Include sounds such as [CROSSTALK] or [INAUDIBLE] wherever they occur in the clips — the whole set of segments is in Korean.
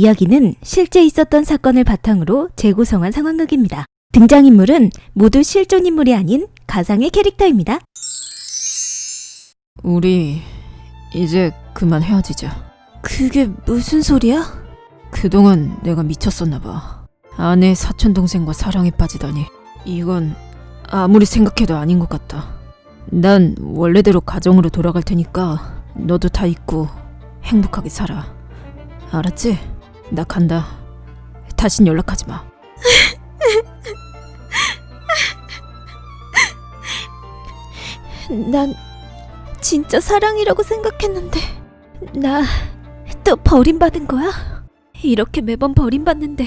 이 이야기는 실제 있었던 사건을 바탕으로 재구성한 상황극입니다. 등장인물은 모두 실존 인물이 아닌 가상의 캐릭터입니다. 우리 이제 그만 헤어지자. 그게 무슨 소리야? 그동안 내가 미쳤었나 봐. 아내 사촌 동생과 사랑에 빠지다니. 이건 아무리 생각해도 아닌 것 같다. 난 원래대로 가정으로 돌아갈 테니까 너도 다 잊고 행복하게 살아. 알았지? 나 간다. 다신 연락하지 마. 난 진짜 사랑이라고 생각했는데 나 또 버림받은 거야? 이렇게 매번 버림받는데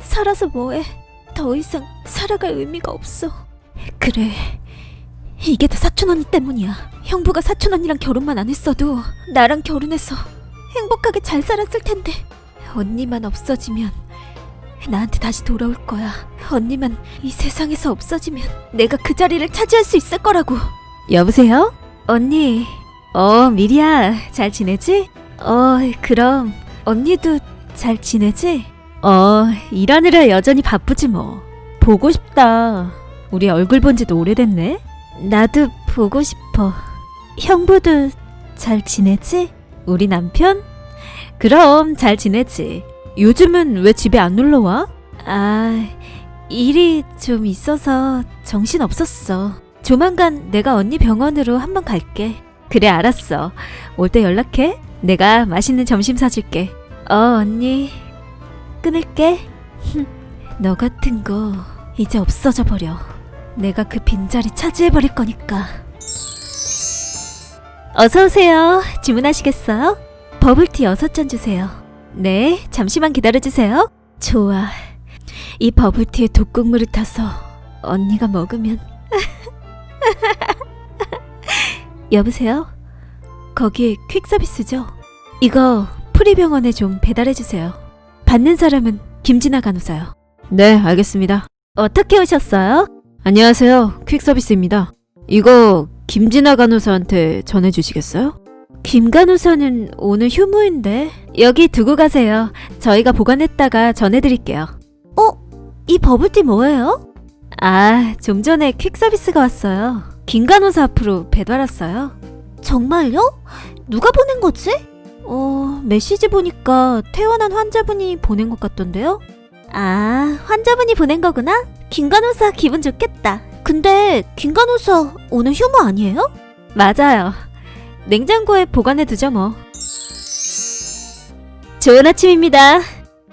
살아서 뭐해? 더 이상 살아갈 의미가 없어. 그래. 이게 다 사촌 언니 때문이야. 형부가 사촌 언니랑 결혼만 안 했어도 나랑 결혼해서 행복하게 잘 살았을 텐데 언니만 없어지면 나한테 다시 돌아올 거야. 언니만 이 세상에서 없어지면 내가 그 자리를 차지할 수 있을 거라고. 여보세요? 언니. 어, 미리야. 잘 지내지? 어, 그럼 언니도 잘 지내지? 어, 일하느라 여전히 바쁘지 뭐. 보고 싶다. 우리 얼굴 본 지도 오래됐네. 나도 보고 싶어. 형부도 잘 지내지? 우리 남편? 그럼 잘 지내지. 요즘은 왜 집에 안 놀러 와? 아, 일이 좀 있어서 정신 없었어. 조만간 내가 언니 병원으로 한번 갈게. 그래, 알았어. 올 때 연락해. 내가 맛있는 점심 사줄게. 어, 언니. 끊을게. [LAUGHS] 너 같은 거 이제 없어져 버려. 내가 그 빈자리 차지해 버릴 거니까. 어서 오세요. 주문하시겠어요? 버블티 여섯 잔 주세요. 네, 잠시만 기다려 주세요. 좋아. 이 버블티에 독국물을 타서 언니가 먹으면 [LAUGHS] 여보세요? 거기 퀵 서비스죠? 이거 프리병원에 좀 배달해 주세요. 받는 사람은 김진아 간호사요. 네, 알겠습니다. 어떻게 오셨어요? 안녕하세요. 퀵 서비스입니다. 이거 김진아 간호사한테 전해주시겠어요? 김 간호사는 오늘 휴무인데 여기 두고 가세요. 저희가 보관했다가 전해드릴게요. 어? 이 버블티 뭐예요? 아, 좀 전에 퀵 서비스가 왔어요. 김 간호사 앞으로 배달 왔어요. 정말요? 누가 보낸 거지? 어, 메시지 보니까 퇴원한 환자분이 보낸 것 같던데요? 아, 환자분이 보낸 거구나? 김 간호사 기분 좋겠다. 근데 김 간호사 오늘 휴무 아니에요? 맞아요. 냉장고에 보관해 두죠 뭐. 좋은 아침입니다.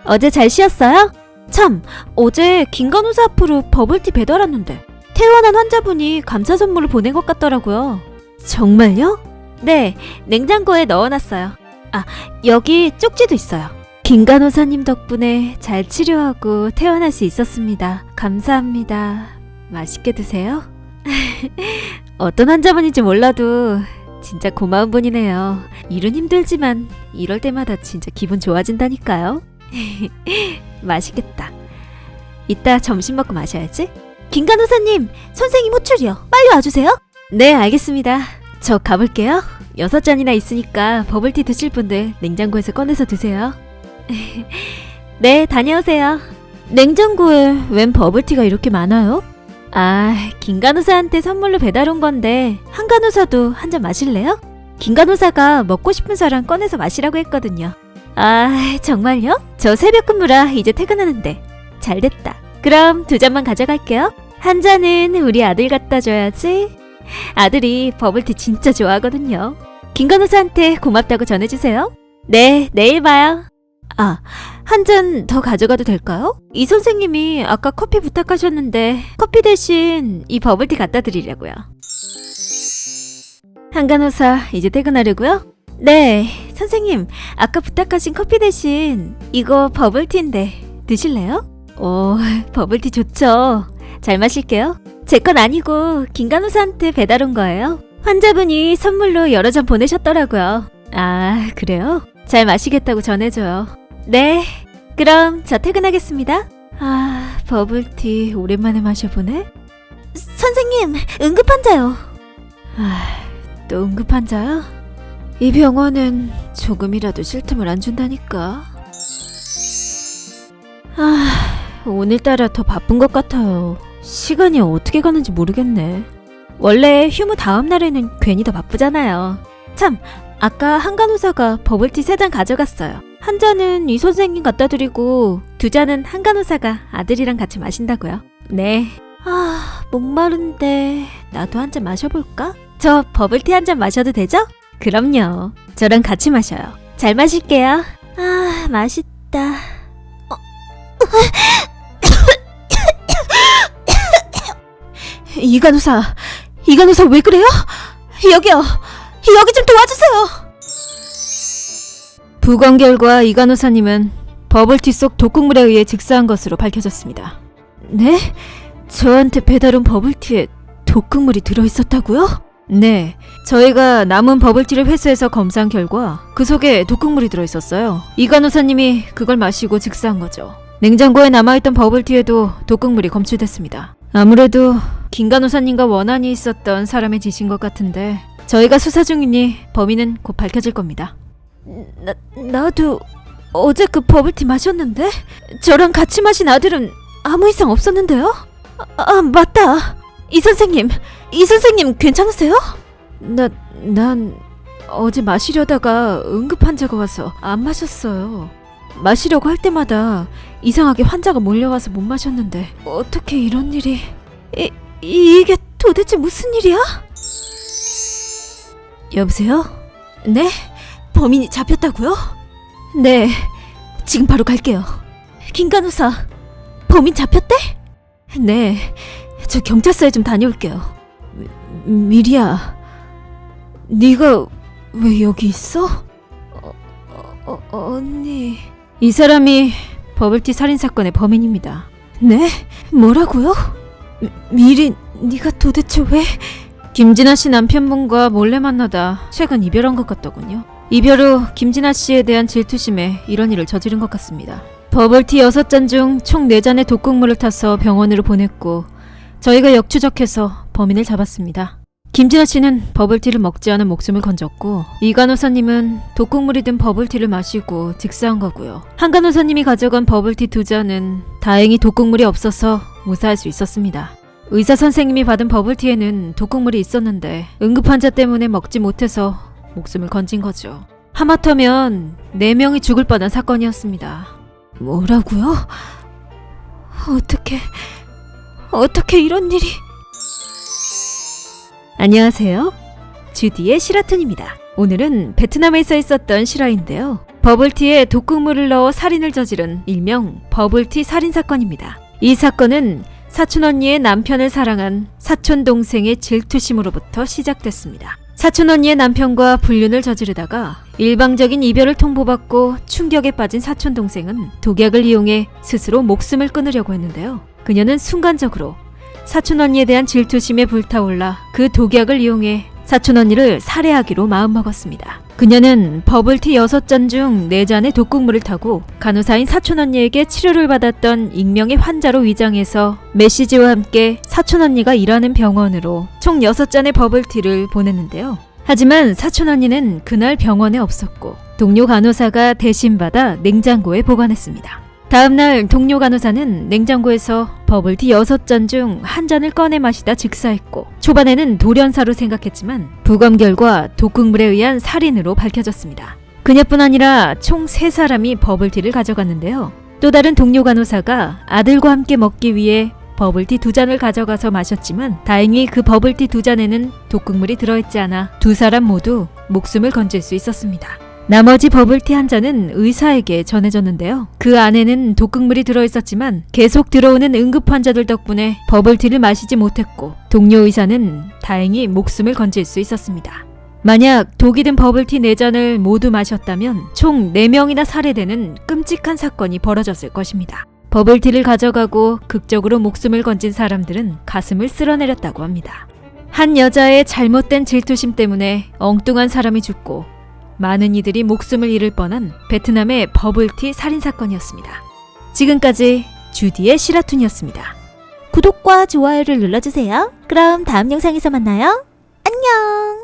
어제 잘 쉬었어요? 참, 어제 김 간호사 앞으로 버블티 배달 왔는데 퇴원한 환자분이 감사 선물을 보낸 것 같더라고요. 정말요? 네, 냉장고에 넣어놨어요. 아, 여기 쪽지도 있어요. 김 간호사님 덕분에 잘 치료하고 퇴원할 수 있었습니다. 감사합니다. 맛있게 드세요. [LAUGHS] 어떤 환자분인지 몰라도 진짜 고마운 분이네요. 일은 힘들지만 이럴 때마다 진짜 기분 좋아진다니까요. [LAUGHS] 맛있겠다. 이따 점심 먹고 마셔야지. 김 간호사님, 선생님 호출이요. 빨리 와주세요. 네, 알겠습니다. 저 가볼게요. 여섯 잔이나 있으니까 버블티 드실 분들 냉장고에서 꺼내서 드세요. [LAUGHS] 네, 다녀오세요. 냉장고에 웬 버블티가 이렇게 많아요? 아, 김 간호사한테 선물로 배달 온 건데 한 간호사도 한 잔 마실래요? 김 간호사가 먹고 싶은 사람 꺼내서 마시라고 했거든요. 아, 정말요? 저 새벽 근무라 이제 퇴근하는데. 잘 됐다. 그럼 두 잔만 가져갈게요. 한 잔은 우리 아들 갖다 줘야지. 아들이 버블티 진짜 좋아하거든요. 김 간호사한테 고맙다고 전해주세요. 네, 내일 봐요. 아, 한 잔 더 가져가도 될까요? 이 선생님이 아까 커피 부탁하셨는데 커피 대신 이 버블티 갖다 드리려고요. 한 간호사 이제 퇴근하려고요? 네, 선생님 아까 부탁하신 커피 대신 이거 버블티인데 드실래요? 오, 버블티 좋죠. 잘 마실게요. 제 건 아니고 김 간호사한테 배달 온 거예요. 환자분이 선물로 여러 잔 보내셨더라고요. 아, 그래요? 잘 마시겠다고 전해줘요. 네, 그럼 저 퇴근하겠습니다. 아, 버블티 오랜만에 마셔보네. 선생님, 응급환자요. 아, 또 응급환자야? 이 병원은 조금이라도 쉴 틈을 안 준다니까. 오늘따라 더 바쁜 것 같아요. 시간이 어떻게 가는지 모르겠네. 원래 휴무 다음 날에는 괜히 더 바쁘잖아요. 참, 아까 한 간호사가 버블티 세 잔 가져갔어요. 한 잔은 이 선생님 갖다 드리고 두 잔은 한 간호사가 아들이랑 같이 마신다고요. 네. 아, 목마른데 나도 한 잔 마셔볼까? 저 버블티 한 잔 마셔도 되죠? 그럼요. 저랑 같이 마셔요. 잘 마실게요. 아, 맛있다. [COUGHS] 이간호사, 이간호사 왜 그래요? 여기요, 여기 좀 도와주세요. 부검 결과 이간호사님은 버블티 속 독극물에 의해 즉사한 것으로 밝혀졌습니다. 네? 저한테 배달 온 버블티에 독극물이 들어있었다고요? 네, 저희가 남은 버블티를 회수해서 검사한 결과 그 속에 독극물이 들어있었어요. 이 간호사님이 그걸 마시고 즉사한 거죠. 냉장고에 남아있던 버블티에도 독극물이 검출됐습니다. 아무래도 김 간호사님과 원한이 있었던 사람의 짓인 것 같은데 저희가 수사 중이니 범인은 곧 밝혀질 겁니다. 나, 나도 어제 그 버블티 마셨는데 저랑 같이 마신 아들은 아무 이상 없었는데요? 아, 아 맞다. 이 선생님, 이 선생님 괜찮으세요? 나, 난 어제 마시려다가 응급 환자가 와서 안 마셨어요. 마시려고 할 때마다 이상하게 환자가 몰려와서 못 마셨는데 어떻게 이런 일이 이, 이게 도대체 무슨 일이야? 여보세요? 네? 범인이 잡혔다고요? 네, 지금 바로 갈게요. 김 간호사, 범인 잡혔대? 네, 저 경찰서에 좀 다녀올게요. 미, 미리야, 네가 왜 여기 있어? 어, 어, 어, 언니. 이 사람이 버블티 살인 사건의 범인입니다. 네? 뭐라고요? 미, 미리 네가 도대체 왜? 김진아 씨 남편분과 몰래 만나다 최근 이별한 것 같더군요. 이별 후 김진아 씨에 대한 질투심에 이런 일을 저지른 것 같습니다. 버블티 6잔 중 총 4잔의 독극물을 타서 병원으로 보냈고 저희가 역추적해서 범인을 잡았습니다. 김진아 씨는 버블티를 먹지 않은 목숨을 건졌고 이 간호사님은 독극물이 든 버블티를 마시고 직사한 거고요. 한 간호사님이 가져간 버블티 두 잔은 다행히 독극물이 없어서 무사할 수 있었습니다. 의사 선생님이 받은 버블티에는 독극물이 있었는데 응급 환자 때문에 먹지 못해서 목숨을 건진 거죠. 하마터면 네 명이 죽을 뻔한 사건이었습니다. 뭐라고요? 어떻게 어떻게 이런 일이? 안녕하세요. 주디의 시라톤입니다. 오늘은 베트남에서 있었던 실화인데요. 버블티에 독극물을 넣어 살인을 저지른 일명 버블티 살인 사건입니다. 이 사건은 사촌 언니의 남편을 사랑한 사촌 동생의 질투심으로부터 시작됐습니다. 사촌 언니의 남편과 불륜을 저지르다가 일방적인 이별을 통보받고 충격에 빠진 사촌 동생은 독약을 이용해 스스로 목숨을 끊으려고 했는데요. 그녀는 순간적으로 사촌 언니에 대한 질투심에 불타올라 그 독약을 이용해 사촌 언니를 살해하기로 마음먹었습니다. 그녀는 버블티 6잔 중 4잔의 독극물을 타고 간호사인 사촌 언니에게 치료를 받았던 익명의 환자로 위장해서 메시지와 함께 사촌 언니가 일하는 병원으로 총 6잔의 버블티를 보냈는데요. 하지만 사촌 언니는 그날 병원에 없었고 동료 간호사가 대신 받아 냉장고에 보관했습니다. 다음날 동료 간호사는 냉장고에서 버블티 6잔 중 한 잔을 꺼내 마시다 즉사했고 초반에는 돌연사로 생각했지만 부검 결과 독극물에 의한 살인으로 밝혀졌습니다. 그녀뿐 아니라 총 3사람이 버블티를 가져갔는데요. 또 다른 동료 간호사가 아들과 함께 먹기 위해 버블티 두 잔을 가져가서 마셨지만 다행히 그 버블티 두 잔에는 독극물이 들어있지 않아 두 사람 모두 목숨을 건질 수 있었습니다. 나머지 버블티 한 잔은 의사에게 전해졌는데요. 그 안에는 독극물이 들어있었지만 계속 들어오는 응급 환자들 덕분에 버블티를 마시지 못했고 동료 의사는 다행히 목숨을 건질 수 있었습니다. 만약 독이 든 버블티 4잔을 모두 마셨다면 총 4명이나 살해되는 끔찍한 사건이 벌어졌을 것입니다. 버블티를 가져가고 극적으로 목숨을 건진 사람들은 가슴을 쓸어내렸다고 합니다. 한 여자의 잘못된 질투심 때문에 엉뚱한 사람이 죽고 많은 이들이 목숨을 잃을 뻔한 베트남의 버블티 살인 사건이었습니다. 지금까지 주디의 시라툰이었습니다. 구독과 좋아요를 눌러주세요. 그럼 다음 영상에서 만나요. 안녕!